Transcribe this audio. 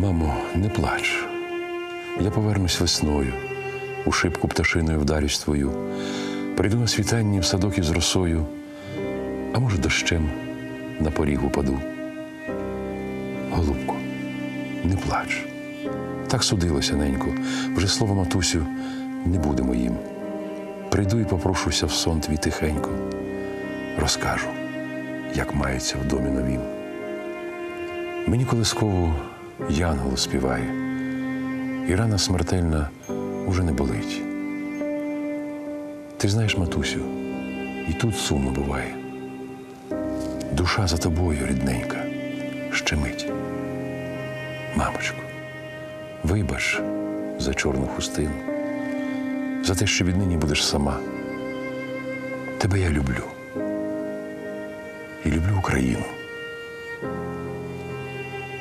Мамо, не плач. Я повернусь весною, у шибку пташиною вдарюсь твою. Прийду на світанні в садок із росою, а може, дощем на поріг упаду. Голубко, не плач. Так судилося, ненько. Вже слово матусю не буде моїм. Прийду і попрошуся в сон твій тихенько. Розкажу, як мається в домі новім. Мені колисково янгол співає, і рана смертельна уже не болить. Ти знаєш, матусю, і тут сумно буває. Душа за тобою, рідненька, щемить. Мамочко, вибач за чорну хустину, за те, що віднині будеш сама. Тебе я люблю. І люблю Україну.